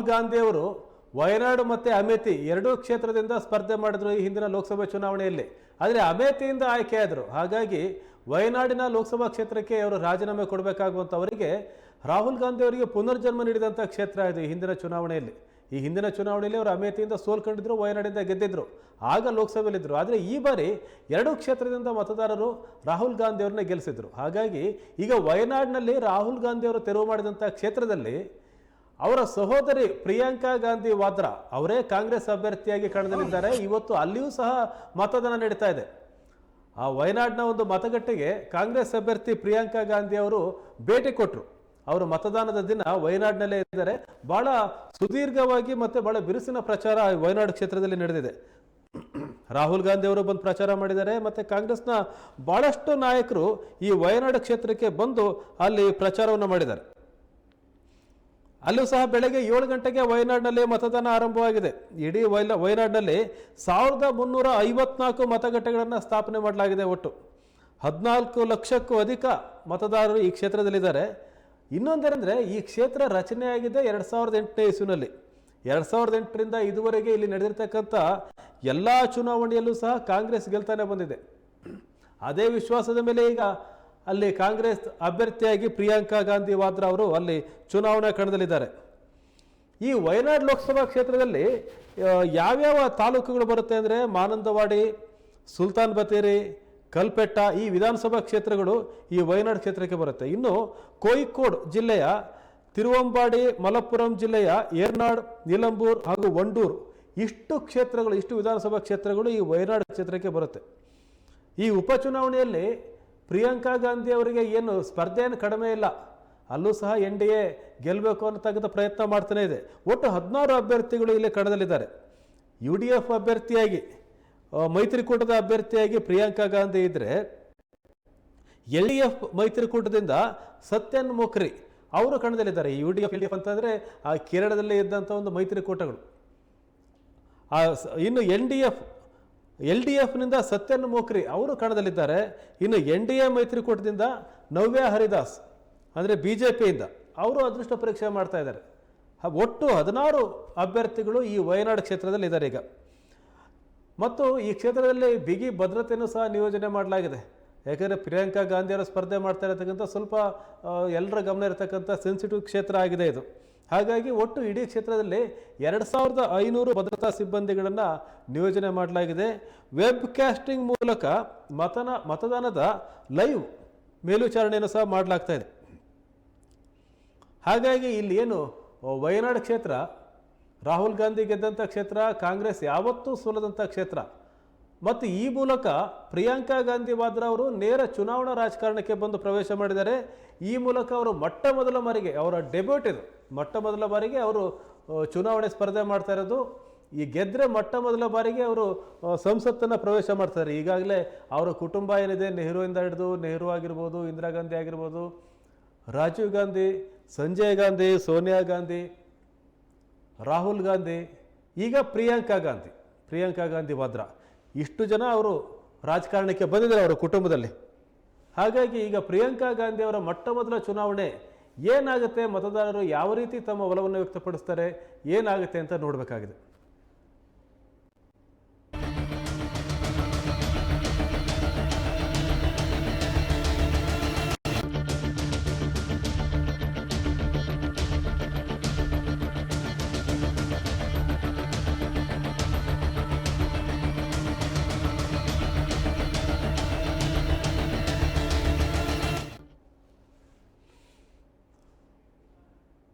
ರಾಹುಲ್ ಗಾಂಧಿ ಅವರು ವಯನಾಡು ಮತ್ತು ಅಮೇಥಿ ಎರಡೂ ಕ್ಷೇತ್ರದಿಂದ ಸ್ಪರ್ಧೆ ಮಾಡಿದ್ರು ಈ ಹಿಂದಿನ ಲೋಕಸಭೆ ಚುನಾವಣೆಯಲ್ಲಿ. ಆದರೆ ಅಮೇಥಿಯಿಂದ ಆಯ್ಕೆಯಾದರು ಹಾಗಾಗಿ ವಯನಾಡಿನ ಲೋಕಸಭಾ ಕ್ಷೇತ್ರಕ್ಕೆ ಅವರು ರಾಜೀನಾಮೆ ಕೊಡಬೇಕಾಗುವಂಥವರಿಗೆ ರಾಹುಲ್ ಗಾಂಧಿ ಅವರಿಗೆ ಪುನರ್ಜನ್ಮ ನೀಡಿದಂಥ ಕ್ಷೇತ್ರ ಇದು ಹಿಂದಿನ ಚುನಾವಣೆಯಲ್ಲಿ. ಈ ಹಿಂದಿನ ಚುನಾವಣೆಯಲ್ಲಿ ಅವರು ಅಮೇಥಿಯಿಂದ ಸೋಲ್ಕೊಂಡಿದ್ರು, ವಯನಾಡಿಂದ ಗೆದ್ದಿದ್ರು. ಆಗ ಲೋಕಸಭೆಯಲ್ಲಿದ್ದರು ಆದರೆ ಈ ಬಾರಿ ಎರಡೂ ಕ್ಷೇತ್ರದಿಂದ ಮತದಾರರು ರಾಹುಲ್ ಗಾಂಧಿ ಅವ್ರನ್ನ ಗೆಲ್ಲಿಸಿದ್ರು ಹಾಗಾಗಿ ಈಗ ವಯನಾಡಿನಲ್ಲಿ ರಾಹುಲ್ ಗಾಂಧಿ ಅವರು ತೆರವು ಮಾಡಿದಂಥ ಕ್ಷೇತ್ರದಲ್ಲಿ ಅವರ ಸಹೋದರಿ ಪ್ರಿಯಾಂಕಾ ಗಾಂಧಿ ವಾದ್ರಾ ಅವರೇ ಕಾಂಗ್ರೆಸ್ ಅಭ್ಯರ್ಥಿಯಾಗಿ ಕಣದಲ್ಲಿದ್ದಾರೆ. ಇವತ್ತು ಅಲ್ಲಿಯೂ ಸಹ ಮತದಾನ ನಡೀತಾ ಇದೆ. ಆ ವಯನಾಡ್ನ ಒಂದು ಮತಗಟ್ಟೆಗೆ ಕಾಂಗ್ರೆಸ್ ಅಭ್ಯರ್ಥಿ ಪ್ರಿಯಾಂಕಾ ಗಾಂಧಿ ಅವರು ಭೇಟಿ ಕೊಟ್ಟರು ಅವರು ಮತದಾನದ ದಿನ ವಯನಾಡ್ನಲ್ಲೇ ಇದ್ದಾರೆ. ಬಹಳ ಸುದೀರ್ಘವಾಗಿ ಮತ್ತೆ ಬಹಳ ಬಿರುಸಿನ ಪ್ರಚಾರ ವಯನಾಡು ಕ್ಷೇತ್ರದಲ್ಲಿ ನಡೆದಿದೆ. ರಾಹುಲ್ ಗಾಂಧಿ ಅವರು ಬಂದು ಪ್ರಚಾರ ಮಾಡಿದ್ದಾರೆ. ಮತ್ತೆ ಕಾಂಗ್ರೆಸ್ನ ಬಹಳಷ್ಟು ನಾಯಕರು ಈ ವಯನಾಡು ಕ್ಷೇತ್ರಕ್ಕೆ ಬಂದು ಅಲ್ಲಿ ಪ್ರಚಾರವನ್ನು ಮಾಡಿದ್ದಾರೆ. ಅಲ್ಲೂ ಸಹ ಬೆಳಗ್ಗೆ ಏಳು ಗಂಟೆಗೆ ವಯನಾಡಿನಲ್ಲಿ ಮತದಾನ ಆರಂಭವಾಗಿದೆ. ಇಡೀ ವೈಲ ವಯನಾಡಿನಲ್ಲಿ ಸಾವಿರದ ಮುನ್ನೂರ ಐವತ್ನಾಲ್ಕು ಮತಗಟ್ಟೆಗಳನ್ನು ಸ್ಥಾಪನೆ ಮಾಡಲಾಗಿದೆ ಒಟ್ಟು. ಹದಿನಾಲ್ಕು ಲಕ್ಷಕ್ಕೂ ಅಧಿಕ ಮತದಾರರು ಈ ಕ್ಷೇತ್ರದಲ್ಲಿದ್ದಾರೆ. ಇನ್ನೊಂದೇನೆಂದರೆ, ಈ ಕ್ಷೇತ್ರ ರಚನೆಯಾಗಿದೆ ಎರಡು ಸಾವಿರದ ಎಂಟನೇ ಇಸುವಿನಲ್ಲಿ. ಎರಡು ಸಾವಿರದ ಎಂಟರಿಂದ ಇದುವರೆಗೆ ಇಲ್ಲಿ ನಡೆದಿರ್ತಕ್ಕಂಥ ಎಲ್ಲ ಚುನಾವಣೆಯಲ್ಲೂ ಸಹ ಕಾಂಗ್ರೆಸ್ ಗೆಲ್ತಾನೆ ಬಂದಿದೆ. ಅದೇ ವಿಶ್ವಾಸದ ಮೇಲೆ ಈಗ ಅಲ್ಲಿ ಕಾಂಗ್ರೆಸ್ ಅಭ್ಯರ್ಥಿಯಾಗಿ ಪ್ರಿಯಾಂಕಾ ಗಾಂಧಿ ವಾದ್ರಾ ಅವರು ಅಲ್ಲಿ ಚುನಾವಣಾ ಕಣದಲ್ಲಿದ್ದಾರೆ. ಈ ವಯನಾಡ್ ಲೋಕಸಭಾ ಕ್ಷೇತ್ರದಲ್ಲಿ ಯಾವ್ಯಾವ ತಾಲೂಕುಗಳು ಬರುತ್ತೆ ಅಂದರೆ ಮಾನಂದವಾಡಿ, ಸುಲ್ತಾನ್ ಬತೇರಿ ಕಲ್ಪೆಟ್ಟ ಈ ವಿಧಾನಸಭಾ ಕ್ಷೇತ್ರಗಳು ಈ ವಯನಾಡ್ ಕ್ಷೇತ್ರಕ್ಕೆ ಬರುತ್ತೆ. ಇನ್ನು ಕೋಯಿಕೋಡ್ ಜಿಲ್ಲೆಯ ತಿರುವಂಬಾಡಿ, ಮಲಪ್ಪುರಂ ಜಿಲ್ಲೆಯ ಏರ್ನಾಡ್, ನಿಲಂಬೂರ್ ಹಾಗೂ ವಂಡೂರ್ ಇಷ್ಟು ಕ್ಷೇತ್ರಗಳು, ಇಷ್ಟು ವಿಧಾನಸಭಾ ಕ್ಷೇತ್ರಗಳು ಈ ವಯನಾಡ್ ಕ್ಷೇತ್ರಕ್ಕೆ ಬರುತ್ತೆ. ಈ ಉಪಚುನಾವಣೆಯಲ್ಲಿ ಪ್ರಿಯಾಂಕಾ ಗಾಂಧಿ ಅವರಿಗೆ ಏನು ಸ್ಪರ್ಧೆಯನ್ನು ಕಡಿಮೆ ಇಲ್ಲ. ಅಲ್ಲೂ ಸಹ ಎನ್ ಡಿ ಎ ಗೆಲ್ಲಬೇಕು ಅನ್ನತಕ್ಕಂಥ ಪ್ರಯತ್ನ ಮಾಡ್ತಾನೆ ಇದೆ. ಒಟ್ಟು ಹದಿನಾರು ಅಭ್ಯರ್ಥಿಗಳು ಇಲ್ಲಿ ಕಣದಲ್ಲಿದ್ದಾರೆ. ಯು ಡಿ ಎಫ್ ಅಭ್ಯರ್ಥಿಯಾಗಿ ಮೈತ್ರಿಕೂಟದ ಅಭ್ಯರ್ಥಿಯಾಗಿ ಪ್ರಿಯಾಂಕಾ ಗಾಂಧಿ ಇದ್ದರೆ ಎಲ್ ಡಿ ಎಫ್ ಮೈತ್ರಿಕೂಟದಿಂದ ಸತ್ಯನ್ ಮುಖ್ರಿ ಅವರು ಕಣದಲ್ಲಿದ್ದಾರೆ. U D F, L D F ಅಂತಂದರೆ, ಆ ಕೇರಳದಲ್ಲಿ ಇದ್ದಂಥ ಒಂದು ಮೈತ್ರಿಕೂಟಗಳು. ಆ ಇನ್ನು N D F L D ಎಫ್ನಿಂದ Sathyan Mokeri ಅವರು ಕಣದಲ್ಲಿದ್ದಾರೆ. ಇನ್ನು ಎನ್ ಡಿ ಎ ಮೈತ್ರಿಕೂಟದಿಂದ ನವ್ಯ ಹರಿದಾಸ್, ಅಂದರೆ ಬಿ ಜೆ ಪಿಯಿಂದ ಅವರು ಅದೃಷ್ಟ ಪರೀಕ್ಷೆ ಮಾಡ್ತಾ ಇದ್ದಾರೆ. ಒಟ್ಟು ಹದಿನಾರು ಅಭ್ಯರ್ಥಿಗಳು ಈ ವಯನಾಡು ಕ್ಷೇತ್ರದಲ್ಲಿ ಇದ್ದಾರೆ ಈಗ. ಮತ್ತು ಈ ಕ್ಷೇತ್ರದಲ್ಲಿ ಬಿಗಿ ಭದ್ರತೆಯನ್ನು ಸಹ ನಿಯೋಜನೆ ಮಾಡಲಾಗಿದೆ. ಯಾಕಂದರೆ ಪ್ರಿಯಾಂಕಾ ಗಾಂಧಿಯವರ ಸ್ಪರ್ಧೆ ಮಾಡ್ತಾ ಇರತಕ್ಕಂಥ ಸ್ವಲ್ಪ ಎಲ್ಲರ ಗಮನ ಇರತಕ್ಕಂಥ ಸೆನ್ಸಿಟಿವ್ ಕ್ಷೇತ್ರ ಆಗಿದೆ ಇದು. ಹಾಗಾಗಿ ಒಟ್ಟು ಇಡೀ ಕ್ಷೇತ್ರದಲ್ಲಿ ಎರಡು ಸಾವಿರದ ಐನೂರು ಭದ್ರತಾ ಸಿಬ್ಬಂದಿಗಳನ್ನು ನಿಯೋಜನೆ ಮಾಡಲಾಗಿದೆ. ವೆಬ್ ಕ್ಯಾಸ್ಟಿಂಗ್ ಮೂಲಕ ಮತನ, ಮತದಾನದ ಲೈವ್ ಮೇಲ್ವಿಚಾರಣೆಯನ್ನು ಸಹ ಮಾಡಲಾಗ್ತಾ ಇದೆ. ಹಾಗಾಗಿ ಇಲ್ಲಿ ಏನು, ವಯನಾಡು ಕ್ಷೇತ್ರ, ರಾಹುಲ್ ಗಾಂಧಿ ಗೆದ್ದಂಥ ಕ್ಷೇತ್ರ, ಕಾಂಗ್ರೆಸ್ ಯಾವತ್ತೂ ಸೋಲದಂಥ ಕ್ಷೇತ್ರ. ಮತ್ತು ಈ ಮೂಲಕ ಪ್ರಿಯಾಂಕಾ ಗಾಂಧಿ ವಾದ್ರಾ ಅವರು ನೇರ ಚುನಾವಣಾ ರಾಜಕಾರಣಕ್ಕೆ ಬಂದು ಪ್ರವೇಶ ಮಾಡಿದ್ದಾರೆ. ಈ ಮೂಲಕ ಅವರು ಮೊಟ್ಟ ಮೊದಲ ಬಾರಿಗೆ, ಅವರ ಡೆಬ್ಯೂಟ್ ಇದು, ಮೊಟ್ಟ ಮೊದಲ ಬಾರಿಗೆ ಅವರು ಚುನಾವಣೆ ಸ್ಪರ್ಧೆ ಮಾಡ್ತಾ ಇರೋದು. ಈ ಗೆದ್ದರೆ ಮೊಟ್ಟ ಮೊದಲ ಬಾರಿಗೆ ಅವರು ಸಂಸತ್ತನ್ನು ಪ್ರವೇಶ ಮಾಡ್ತಾರೆ ಈಗಾಗಲೇ ಅವರ ಕುಟುಂಬ ಏನಿದೆ, ನೆಹರುವಿಂದ ಹಿಡಿದು ನೆಹರು ಆಗಿರ್ಬೋದು, ಇಂದಿರಾ ಗಾಂಧಿ ಆಗಿರ್ಬೋದು, ರಾಜೀವ್ ಗಾಂಧಿ, ಸಂಜಯ್ ಗಾಂಧಿ, ಸೋನಿಯಾ ಗಾಂಧಿ, ರಾಹುಲ್ ಗಾಂಧಿ, ಈಗ ಪ್ರಿಯಾಂಕಾ ಗಾಂಧಿ ಪ್ರಿಯಾಂಕಾ ಗಾಂಧಿ ವಾದ್ರಾ. ಇಷ್ಟು ಜನ ಅವರು ರಾಜಕಾರಣಕ್ಕೆ ಬಂದಿದ್ದಾರೆ ಅವರ ಕುಟುಂಬದಲ್ಲಿ. ಹಾಗಾಗಿ ಈಗ ಪ್ರಿಯಾಂಕಾ ಗಾಂಧಿ ಅವರ ಮೊಟ್ಟ ಮೊದಲ ಚುನಾವಣೆ ಏನಾಗುತ್ತೆ, ಮತದಾರರು ಯಾವ ರೀತಿ ತಮ್ಮ ಒಲವನ್ನು ವ್ಯಕ್ತಪಡಿಸ್ತಾರೆ, ಏನಾಗುತ್ತೆ ಅಂತ ನೋಡಬೇಕಾಗಿದೆ.